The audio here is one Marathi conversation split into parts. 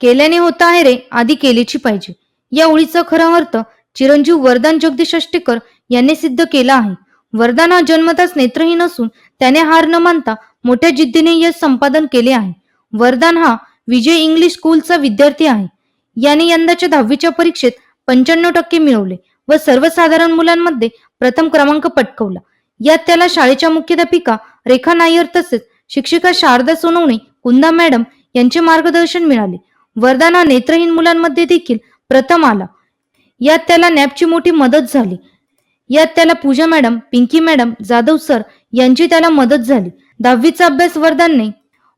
केल्याने होत आहे रे आधी केलीची पाहिजे. या ओळीचा खरा अर्थ चिरंजीव वरदान जगदीश अष्टेकर यांनी सिद्ध केला आहे. वरदान हा जन्मताच नेत्रहीन असून त्याने हार न मानता मोठ्या जिद्दीने यश संपादन केले आहे. वरदान हा विजय इंग्लिश स्कूलचा विद्यार्थी आहे. याने यंदाच्या दहावीच्या परीक्षेत पंच्याण्णव टक्के मिळवले व सर्वसाधारण मुलांमध्ये प्रथम क्रमांक पटकवला. यात त्याला शाळेच्या मुख्याध्यापिका रेखा नायर तसेच शिक्षिका शारदा सोनवणे कुंदा मॅडम यांचे मार्गदर्शन मिळाले. वरदान हा नेत्रहीन मुलांमध्ये देखील प्रथम आला. यात त्याला नॅपची मोठी मदत झाली. यात त्याला Pooja madam Pinky madam Jadhav sir यांची त्याला मदत झाली. दहावीचा अभ्यास वरदानने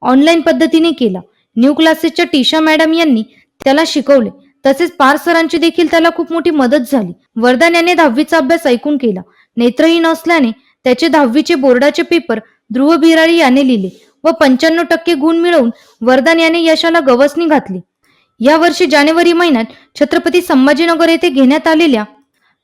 ऑनलाईन पद्धतीने केला. न्यू क्लासेसच्या टीशा मॅडम यांनी त्याला शिकवले. तसेच पार सरांची देखील त्याला खूप मोठी मदत झाली. वरदान याने दहावीचा अभ्यास ऐकून केला. नेत्रहीन असल्याने त्याचे दहावीचे बोर्डाचे पेपर ध्रुव बिरारी याने लिहिले व पंच्याण्णव टक्के गुण मिळवून वरदान याने यशाला गवसणी घातली. या वर्षी जानेवारी महिन्यात छत्रपती संभाजीनगर येथे घेण्यात आलेल्या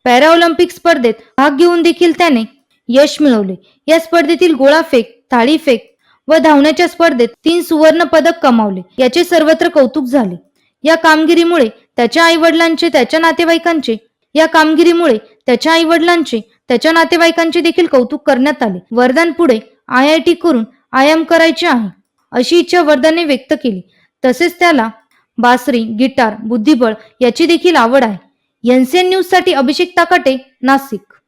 पॅराऑलिम्पिक स्पर्धेत भाग घेऊन देखील त्याने यश मिळवले. या स्पर्धेतील गोळाफेक थाळीफेक व धावण्याच्या स्पर्धेत तीन सुवर्ण पदक कमावले. याचे सर्वत्र कौतुक झाले. या कामगिरीमुळे त्याच्या आईवडिलांचे त्याच्या नातेवाईकांचे या कामगिरीमुळे त्याच्या आईवडिलांचे त्याच्या नातेवाईकांचे देखील कौतुक करण्यात आले. वरदान पुढे आय आय टी करून आयाम करायचे आहे अशी इच्छा वरदानने व्यक्त केली. तसेच त्याला बासरी गिटार बुद्धिबळ याची देखील आवड आहे. एनसीएन न्यूजसाठी अभिषेक ताकाटे नाशिक.